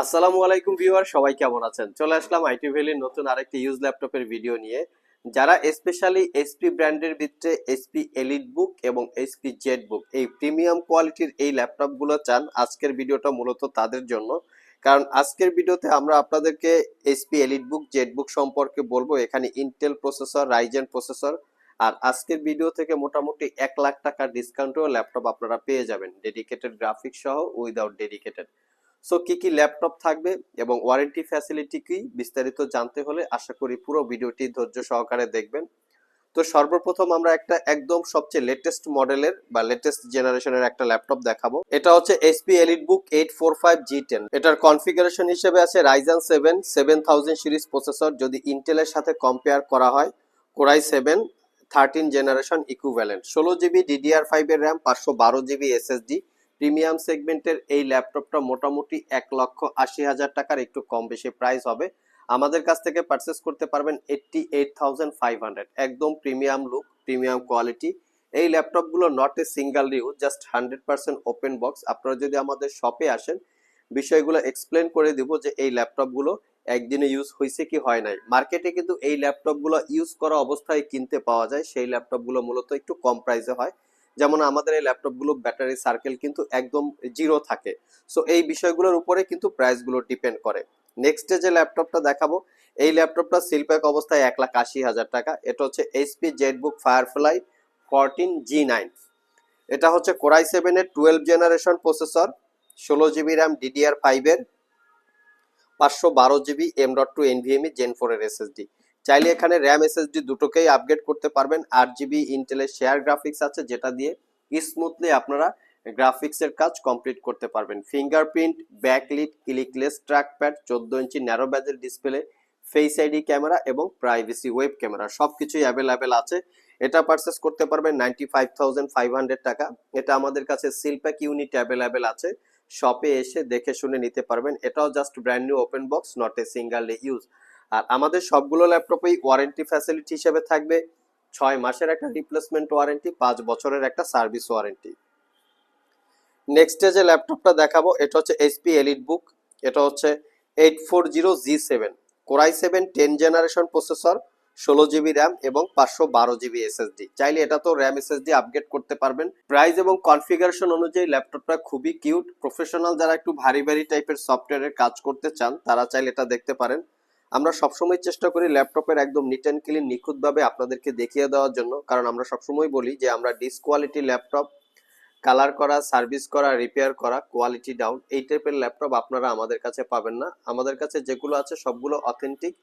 আসসালামু আলাইকুম ভিউয়ার, সবাই কেমন আছেন? চলে আসলাম আইটি ভ্যালির নতুন আরেকটি ইউজ ল্যাপটপের ভিডিও নিয়ে। যারা স্পেশালি এসপি ব্র্যান্ডের ভিতরে এসপি এলিট বুক এবং এসপি জেড বুক এই প্রিমিয়াম কোয়ালিটির এই ল্যাপটপগুলো চান, আজকের ভিডিওটা মূলত তাদের জন্য। কারণ আজকের ভিডিওতে আমরা আপনাদেরকে এসপি এলিট বুক জেড বুক সম্পর্কে বলব। এখানে ইন্টেল প্রসেসর রাইজেন প্রসেসর আর আজকের ভিডিও থেকে মোটামুটি এক লাখ টাকার ডিসকাউন্টেও ল্যাপটপ আপনারা পেয়ে যাবেন। ডেডিকেটেড গ্রাফিক্স সহ উইদাউট ডেডিকেটেড সো কি কি ল্যাপটপ থাকবে এবং ওয়ারেন্টি ফ্যাসিলিটি কি, বিস্তারিত জানতে হলে আশা করি পুরো ভিডিওটি ধৈর্য সহকারে দেখবেন। তো, সর্বপ্রথম আমরা একটা একদম সবচেয়ে লেটেস্ট মডেলের বা লেটেস্ট জেনারেশনের একটা ল্যাপটপ দেখাবো। এটা হচ্ছে HP EliteBook eight four five G ten এটার কনফিগারেশন হিসেবে আছে Ryzen seven seven thousand series processor যদি ইন্টেলের সাথে কম্পেয়ার করা হয় Core i seven thirteen generation equivalent ষোলো জিবি ডিডিআর ফাইভের র্যাম পাঁচশো বারো জিবি এসএসডি প্রিমিয়াম সেগমেন্টের এই ল্যাপটপটা মোটামুটি এক লক্ষ আশি হাজার টাকার একটু কম বেশি প্রাইস হবে। আমাদের কাছ থেকে পারচেস করতে পারবেন eighty eight thousand five hundred একদম প্রিমিয়াম লুক প্রিমিয়াম কোয়ালিটি এই ল্যাপটপগুলো not a single use just hundred percent open box আপনারা যদি আমাদের শপে আসেন, বিষয়গুলো এক্সপ্লেন করে দিব যে এই ল্যাপটপগুলো একদিনে ইউজ হয়েছে কি হয় নাই। মার্কেটে কিন্তু এই ল্যাপটপগুলো ইউজ করা অবস্থায় কিনতে পাওয়া যায়। সেই ল্যাপটপগুলো মূলত একটু কম প্রাইসে হয়। যেমন আমাদের এই ল্যাপটপগুলো ব্যাটারি সার্কেল কিন্তু একদম জিরো থাকে। সো এই বিষয়গুলোর উপরে কিন্তু প্রাইসগুলো ডিপেন্ড করে। নেক্সটে যে ল্যাপটপটা দেখাবো, এই ল্যাপটপটা সিলপ্যাক অবস্থায় এক লাখ আশি হাজার টাকা। এটা হচ্ছে HP ZBook Firefly fourteen G nine এটা হচ্ছে কোরাই সেভেনের টুয়েলভ জেনারেশন প্রসেসর ষোলো জিবি র্যাম ডিডিআর ফাইভের পাঁচশো বারো GB M dot two NVMe gen ফোরের এসএসডি চাইলে এখানে র্যাম এসএসডি দুটোকেই আপগ্রেড করতে পারবেন। আট জিবি ইন্টেলের শেয়ার গ্রাফিক্স আছে, যেটা দিয়ে স্মুথলি আপনারা গ্রাফিক্সের কাজ কমপ্লিট করতে পারবেন। ফিঙ্গারপ্রিন্ট ব্যাকলিট ক্লিকলেস ট্র্যাকপ্যাড চোদ্দ ইঞ্চি ন্যারো ব্যাজের ডিসপ্লে ফেস আইডি ক্যামেরা এবং প্রাইভেসি ওয়েব ক্যামেরা সব কিছুই অ্যাভেলেবেল আছে। এটা পারচেস করতে পারবেন ninety five thousand five hundred টাকা। এটা আমাদের কাছে সিলপ্যাক ইউনিট অ্যাভেলেবেল আছে। শপে এসে দেখে শুনে নিতে পারবেন। এটাও just brand new open box not a single use আর আমাদের সবগুলো ল্যাপটপেই ওয়ারেন্টি ফ্যাসিলিটি হিসেবে থাকবে। ছয় মাসের একটা রিপ্লেসমেন্ট ওয়ারেন্টি পাঁচ বছরের একটা সার্ভিস ওয়ারেন্টি নেক্সটে যে ল্যাপটপটা দেখাবো, এটা হচ্ছে এইচপি এলিট বুক এটা হচ্ছে eight four zero G seven core i seven ten generation processor ষোলো জিবি র্যাম এবং পাঁচশো বারো জিবি এসএসডি চাইলে এটা তো র্যাম এসএসডি আপগ্রেড করতে পারবেন। প্রাইস এবং কনফিগারেশন অনুযায়ী ল্যাপটপটা খুবই কিউট প্রফেশনাল যারা একটু ভারী ভারী টাইপের সফটওয়্যারের কাজ করতে চান, তারা চাইলে এটা দেখতে পারেন। আমরা সবসময় চেষ্টা করি ল্যাপটপের একদম নিট অ্যান্ড ক্লিন নিখুঁতভাবে আপনাদেরকে দেখিয়ে দেওয়ার জন্য। কারণ আমরা সবসময় বলি যে আমরা ডিসকোয়ালিটি ল্যাপটপ কালার করা সার্ভিস করা রিপেয়ার করা কোয়ালিটি ডাউন এই টাইপের ল্যাপটপ আপনারা আমাদের কাছে পাবেন না। আমাদের কাছে যেগুলো আছে সবগুলো অথেন্টিক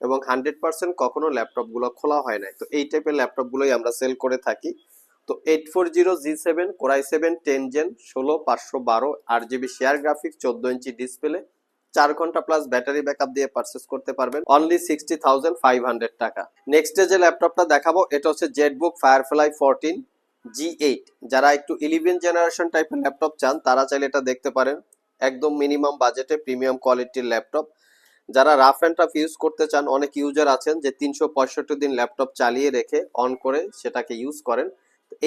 এবং হান্ড্রেড পার্সেন্ট কখনো ল্যাপটপগুলো খোলা হয় নাই। তো এই টাইপের ল্যাপটপগুলোই আমরা সেল করে থাকি। তো eight four zero G seven core i seven ten gen ষোলো পাঁচশো বারো আট জিবি শেয়ার গ্রাফিক্স চোদ্দ ইঞ্চি ডিসপ্লে চার ঘণ্টা প্লাস ব্যাটারি ব্যাকআপ দিয়ে পারচেস করতে পারবেন। Only sixty thousand five hundred টাকা। নেক্সটে যে ল্যাপটপটা দেখাবো, এটা হচ্ছে ZBook Firefly fourteen G eight যারা একটু ইলেভেন জেনারেশন টাইপের ল্যাপটপ চান, তারা চাইলে এটা দেখতে পারেন। একদম মিনিমাম বাজেটে প্রিমিয়াম কোয়ালিটির ল্যাপটপ যারা রাফ অ্যান্ড টাফ ইউজ করতে চান, অনেক ইউজার আছেন যে তিনশো পঁয়ষট্টি দিন ল্যাপটপ চালিয়ে রেখে অন করে সেটাকে ইউজ করেন।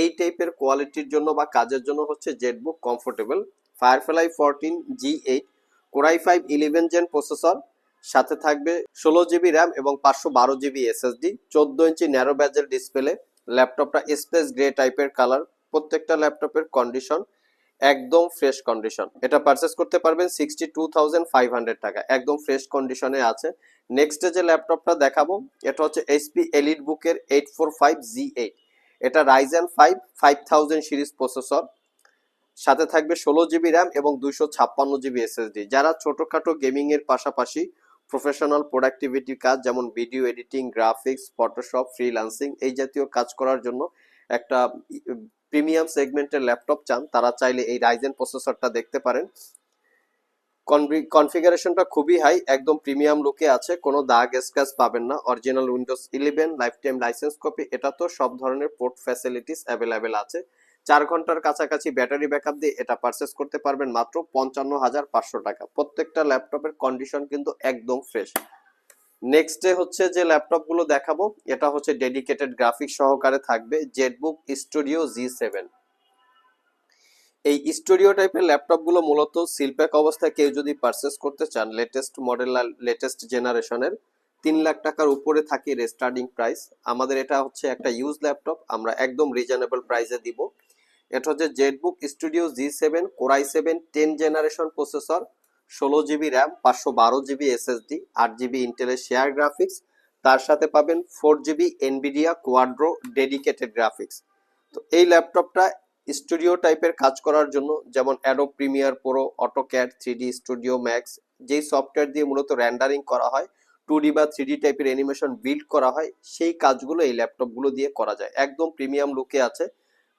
এই টাইপের কোয়ালিটির জন্য বা কাজের জন্য হচ্ছে ZBook comfortable Firefly fourteen G eight Core i five eleven gen processor সাথে থাকবে ষোলো জিবি র্যাম এবং পাঁচশো বারো জিবি এসএসডি চোদ্দ ইঞ্চি ন্যারো ব্যাজের ডিসপ্লে ল্যাপটপটা স্পেস গ্রে টাইপের কালার প্রত্যেকটা ল্যাপটপের কন্ডিশন একদম ফ্রেশ কন্ডিশন এটা পারচেস করতে পারবেন sixty two thousand five hundred টাকা, একদম ফ্রেশ কন্ডিশনে আছে। নেক্সটে যে ল্যাপটপটা দেখাবো, এটা হচ্ছে এইচপি এলিট বুকের eight four five G eight এটা Ryzen five five thousand series processor সাথে থাকবে ষোলো জিবি র্যাম এবং দুইশো ছাপ্পান্ন জিবি এসএসডি। যারা ছোটখাটো গেমিং এর পাশাপাশি প্রফেশনাল প্রোডাক্টিভিটি কাজ, যেমন video editing graphics Photoshop freelancing এই জাতীয় কাজ করার জন্য একটা প্রিমিয়াম সেগমেন্টের ল্যাপটপ চান, তারা চাইলে এই রাইজেন প্রসেসরটা দেখতে পারেন। কনফিগারেশনটা খুবই হাই একদম প্রিমিয়াম লুকে আছে, কোনো দাগ স্ক্র্যাচ পাবেন না original Windows eleven lifetime licence copy এটা তো সব ধরনের পোর্ট ফ্যাসিলিটিস অ্যাভেলেবেল আছে। চার ঘণ্টার কাছাকাছি ব্যাটারি ব্যাকআপ দিয়ে এটা পারচেস করতে পারবেন মাত্র পঞ্চান্ন হাজার পাঁচশো টাকা। প্রত্যেকটা ল্যাপটপের কন্ডিশন কিন্তু একদম ফ্রেশ নেক্সটে হচ্ছে যে ল্যাপটপগুলো দেখাবো, এটা হচ্ছে ডেডিকেটেড গ্রাফিক্স সহকারে থাকবে জেটবুক স্টুডিও জি সেভেন এই স্টুডিও টাইপের ল্যাপটপগুলো মূলত সিলপ্যাক অবস্থায় কেউ যদি পারচেস করতে চান লেটেস্ট মডেল লেটেস্ট জেনারেশনের তিন লাখ টাকার উপরে থাকে স্টার্টিং প্রাইস আমাদের এটা হচ্ছে একটা ইউজ ল্যাপটপ, আমরা একদম রিজনেবল প্রাইসে দিব। এটা হচ্ছে ZBook Studio G seven Core i seven ten generation processor ষোলো জিবি র্যাম পাঁচশো বারো জিবি এসএসডি আট জিবি ইন্টেলের শেয়ার গ্রাফিক্স তার সাথে পাবেন four GB Nvidia Quadro dedicated graphics তো এই ল্যাপটপটা স্টুডিও টাইপের কাজ করার জন্য যেমন Adobe Premiere Pro AutoCAD three Studio Max যেই সফটওয়্যার দিয়ে মূলত র্যান্ডারিং করা হয় টু ডি বা থ্রি টাইপের অ্যানিমেশন বিল্ড করা হয়, সেই কাজগুলো এই ল্যাপটপগুলো দিয়ে করা যায়। একদম প্রিমিয়াম লুকে আছে।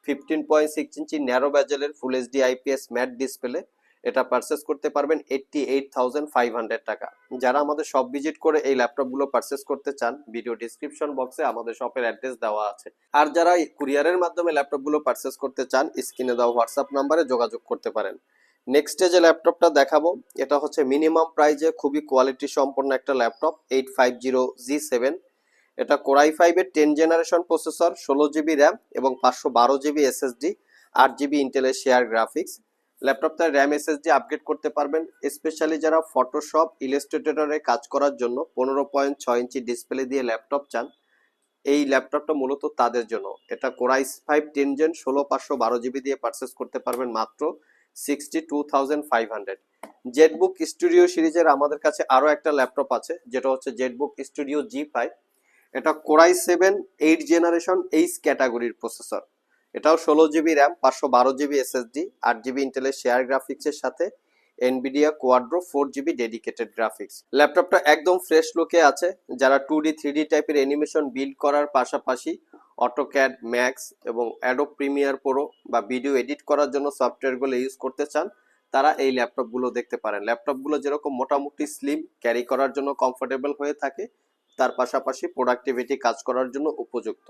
Fifteen point six inch narrow ব্যাজেলের full HD IPS matte display এটা পারচেস করতে পারবেন eighty eight thousand five hundred টাকা। যারা আমাদের শপ ভিজিট করে এই ল্যাপটপগুলো পারচেস করতে চান ভিডিও ডিসক্রিপশন বক্সে আমাদের শপের অ্যাড্রেস দেওয়া আছে। আর যারা কুরিয়ারের মাধ্যমে ল্যাপটপগুলো পারচেস করতে চান স্ক্রিনে দেওয়া হোয়াটসঅ্যাপ নাম্বারে যোগাযোগ করতে পারেন। নেক্সটে যে ল্যাপটপটা দেখাবো, এটা হচ্ছে মিনিমাম প্রাইজে খুবই কোয়ালিটি সম্পন্ন একটা laptop eight five zero G seven এটা কোরাই ফাইভের টেন জেনারেশন প্রসেসর, ষোলো জিবি র্যাম এবং পাঁচশো বারো জিবি এসএসডি, আট জিবি ইন্টেলের শেয়ার গ্রাফিক্স ল্যাপটপটা র্যাম এসএসডি আপগ্রেড করতে পারবেন স্পেশালি যারা ফটোশপ ইলাস্ট্রেটরে কাজ করার জন্য পনেরো পয়েন্ট ছয় ইঞ্চি ডিসপ্লে দিয়ে ল্যাপটপ চান, এই ল্যাপটপটা মূলত তাদের জন্য। এটা কোরাই ফাইভ টেন জেন ষোলো, পাঁচশো বারো জিবি দিয়ে পারচেস করতে পারবেন মাত্র sixty two thousand five hundred ZBook Studio সিরিজের আমাদের কাছে আরও একটা ল্যাপটপ আছে, যেটা হচ্ছে জেটবুক স্টুডিও জি ফাইভ এটা Core i seven, eight generation, H ক্যাটাগরির প্রসেসর। এটাও ষোলো জিবি র্যাম, পাঁচশো বারো জিবি এসএসডি, আট জিবি ইন্টেলের শেয়ার গ্রাফিক্সের সাথে Nvidia Quadro, four GB dedicated graphics. ল্যাপটপটা একদম ফ্রেশ লুকে আছে, যারা টু ডি, থ্রি ডি টাইপের অ্যানিমেশন বিল্ড করার পাশাপাশি অটোক্যাড, ম্যাক্স এবং অ্যাডো প্রিমিয়ার প্রো বা ভিডিও এডিট করার জন্য সফটওয়্যারগুলো ইউজ করতে চান, তারা এই ল্যাপটপগুলো দেখতে পারেন। ল্যাপটপগুলো যেরকম মোটামুটি স্লিম, ক্যারি করার জন্য কমফোর্টেবল হয়ে থাকে তার পাশাপাশি প্রোডাক্টিভিটি কাজ করার জন্য উপযুক্ত।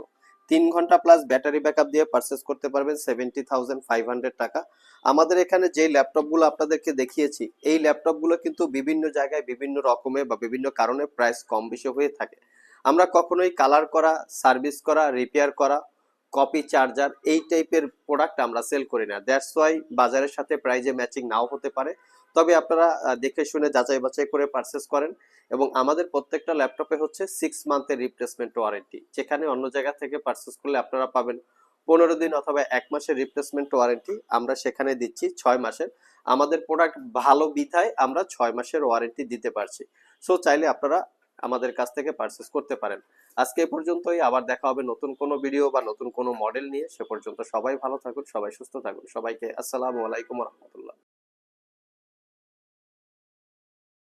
তিন ঘণ্টা প্লাস ব্যাটারি ব্যাকআপ দিয়ে পারচেস করতে পারবেন সেভেন্টি থাউজেন্ড ফাইভ হান্ড্রেড টাকা। আমাদের এখানে যে ল্যাপটপগুলো আপনাদেরকে দেখিয়েছি, এই ল্যাপটপগুলো কিন্তু বিভিন্ন জায়গায় বিভিন্ন রকমের বা বিভিন্ন কারণে প্রাইস কম বেশি হয়ে থাকে। আমরা কখনোই কালার করা সার্ভিস করা রিপেয়ার করা কপি চার্জার এই টাইপের প্রোডাক্ট আমরা সেল করি না। দ্যাটস ওয়াই বাজারের সাথে প্রাইজে ম্যাচিং নাও হতে পারে। তবে আপনারা দেখে শুনে যাচাই বাছাই করে পারচেস করেন এবং আমাদের প্রত্যেকটা ল্যাপটপে হচ্ছে সিক্স মান্থের রিপ্লেসমেন্ট ওয়ারেন্টি যেখানে অন্য জায়গা থেকে পারচেস করলে আপনারা পাবেন পনেরো দিন অথবা এক মাসের রিপ্লেসমেন্ট ওয়ারেন্টি আমরা সেখানে দিচ্ছি ছয় মাসের। আমাদের প্রোডাক্ট ভালো বিধায় আমরা ছয় মাসের ওয়ারেন্টি দিতে পারছি। সো চাইলে আপনারা আমাদের কাছ থেকে পারচেস করতে পারেন। আজকে এ পর্যন্তই, আবার দেখা হবে নতুন কোনো ভিডিও বা নতুন কোনো মডেল নিয়ে। সে পর্যন্ত সবাই ভালো থাকুন, সবাই সুস্থ থাকুন। সবাইকে আসসালামু আলাইকুম রহমতুল্লাহ।